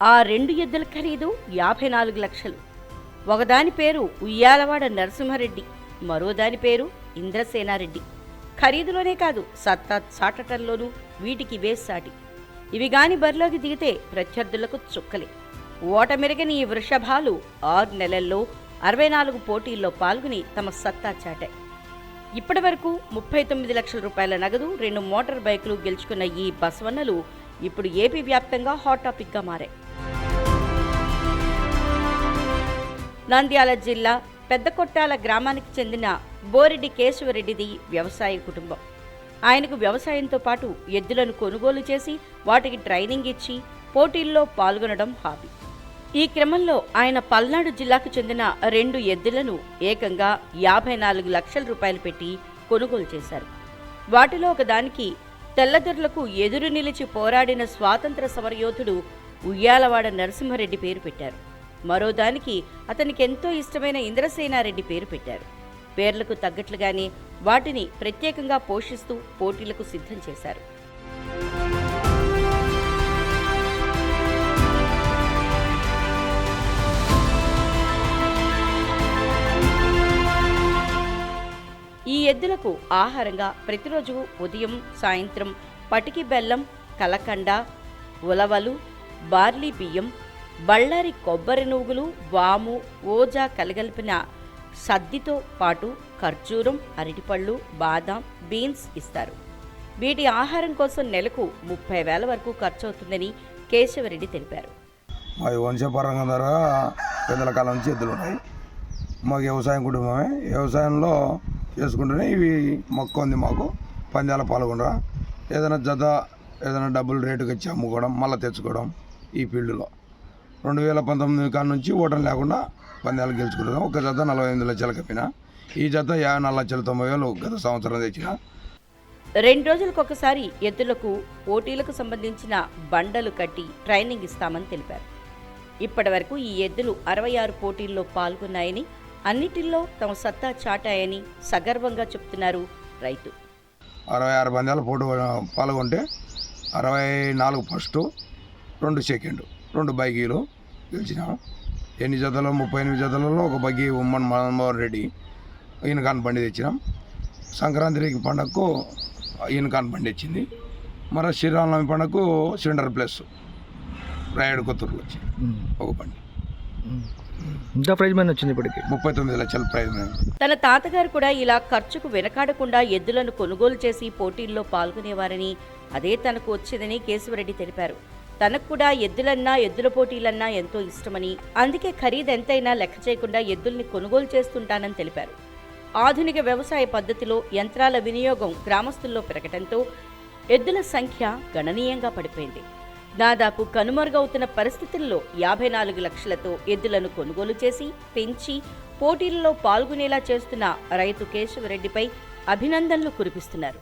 ఆ రెండు ఎద్దుల ఖరీదు యాభై నాలుగు లక్షలు. ఒకదాని పేరు ఉయ్యాలవాడ నరసింహారెడ్డి మరో దాని పేరు ఇంద్రసేనారెడ్డి. ఖరీదులోనే కాదు సత్తా చాటటంలోనూ వీటికి వేసాటి ఇవి గాని బరిలోకి దిగితే ప్రత్యర్థులకు చుక్కలే. ఓటమెరగని ఈ వృషభాలు ఆరు నెలల్లో అరవై నాలుగు పోటీల్లో పాల్గొని తమ సత్తా చాటాయి. ఇప్పటి వరకు ముప్పై తొమ్మిది లక్షల రూపాయల నగదు రెండు మోటార్ బైకులు గెలుచుకున్న ఈ బసవన్నలు ఇప్పుడు ఏపీ వ్యాప్తంగా హాట్ టాపిక్గా మారాయి. నంద్యాల జిల్లా పెద్దకొట్టాల గ్రామానికి చెందిన బోరెడ్డి కేశవరెడ్డిది వ్యవసాయ కుటుంబం. ఆయనకు వ్యవసాయంతో పాటు ఎద్దులను కొనుగోలు చేసి వాటికి ట్రైనింగ్ ఇచ్చి పోటీల్లో పాల్గొనడం హాబీ. ఈ క్రమంలో ఆయన పల్నాడు జిల్లాకు చెందిన రెండు ఎద్దులను ఏకంగా యాభై నాలుగు లక్షల రూపాయలు పెట్టి కొనుగోలు చేశారు. వాటిలో ఒకదానికి తెల్లదొరలకు ఎదురు నిలిచి పోరాడిన స్వాతంత్ర సమరయోధుడు ఉయ్యాలవాడ నరసింహారెడ్డి పేరు పెట్టారు. మరోదానికి అతనికి ఎంతో ఇష్టమైన ఇంద్రసేనారెడ్డి పేరు పెట్టారు. పేర్లకు తగ్గట్లుగానే వాటిని ప్రత్యేకంగా పోషిస్తూ పోటీలకు సిద్ధం చేశారు. ఈ ఎద్దులకు ఆహారంగా ప్రతిరోజు ఉదయం సాయంత్రం పటికి బెల్లం కలకండ ఉలవలు బార్లీ బియ్యం బళ్ళారి కొబ్బరి నువ్వులు వాము ఓజా కలగలిపిన సద్దితో పాటు ఖర్జూరం అరటిపళ్ళు బాదాం బీన్స్ ఇస్తారు. వీటి ఆహారం కోసం నెలకు ముప్పై వేల వరకు ఖర్చు అవుతుందని కేశవరెడ్డి తెలిపారు. మాది వంశపరంగా ద్వారా పెద్దల కాలం నుంచి ఎద్దులు ఉన్నాయి. మాకు వ్యవసాయం కుటుంబమే. వ్యవసాయంలో చేసుకుంటూనే ఇవి మొక్క ఉంది మాకు. పందాల పాల్గొనరా. ఏదైనా జత ఏదైనా డబ్బులు రేటుకి ఇచ్చి అమ్ముకోవడం మళ్ళీ తెచ్చుకోవడం ఈ ఫీల్డ్లో. రెండు వేల పంతొమ్మిది కాడ నుంచి ఓటం లేకుండా పందాలు గెలుచుకుంటున్నాం ఒక జత నలభై ఎనిమిది లక్షలు కప్పిన ఈ జత యాభై నాలుగు లక్షల తొంభై వేలు గత సంవత్సరం తెచ్చిన. రెండు రోజులకొకసారి ఎద్దులకు పోటీలకు సంబంధించిన బండలు కట్టి ట్రైనింగ్ ఇస్తామని తెలిపారు. ఇప్పటివరకు ఈ ఎద్దులు అరవై ఆరు పోటీల్లో పాల్గొన్నాయని అన్నిటిల్లో తమ సత్తా చాటాయని సగర్వంగా చెప్తున్నారు రైతు. అరవై ఆరు పందాలు పోటీ పాల్గొంటే అరవై నాలుగు ఫస్ట్ రెండు సెకండ్ రెండు బైకీలు గెలిచినాం ఎన్ని జతలు? ముప్పై ఎనిమిది జతలలో ఒక బగ్గి ఉమ్మన్ మన్మోహన్ రెడ్డి ఈయన కాని బండి తెచ్చినాం. సంక్రాంతికి పండగకు ఈయన కాని బండి వచ్చింది మరి శ్రీరామనవమి పండగకు సిలిండర్ ప్లస్ రాయడు కొత్తూరులో వచ్చి ఒక బండి. ఎంత ప్రైజ్ మనీ వచ్చింది ఇప్పటికి? ముప్పై తొమ్మిది లక్షల ప్రైజ్ మేము తన తాతగారు కూడా ఇలా ఖర్చుకు వెనకాడకుండా ఎద్దులను కొనుగోలు చేసి పోటీల్లో పాల్గొనేవారని అదే తనకు వచ్చేదని కేశవరెడ్డి తెలిపారు. తనకు కూడా ఎద్దులన్నా ఎద్దుల పోటీలన్నా ఎంతో ఇష్టమని. అందుకే ఖరీదు ఎంతైనా లెక్క చేయకుండా ఎద్దుల్ని కొనుగోలు చేస్తుంటానని తెలిపారు. ఆధునిక వ్యవసాయ పద్ధతిలో యంత్రాల వినియోగం గ్రామస్తుల్లో పెరగటంతో ఎద్దుల సంఖ్య గణనీయంగా పడిపోయింది. దాదాపు కనుమరుగవుతున్న పరిస్థితుల్లో యాభై నాలుగు లక్షలతో ఎద్దులను కొనుగోలు చేసి పెంచి పోటీలలో పాల్గొనేలా చేస్తున్న రైతు కేశవరెడ్డిపై అభినందనలు కురిపిస్తున్నారు.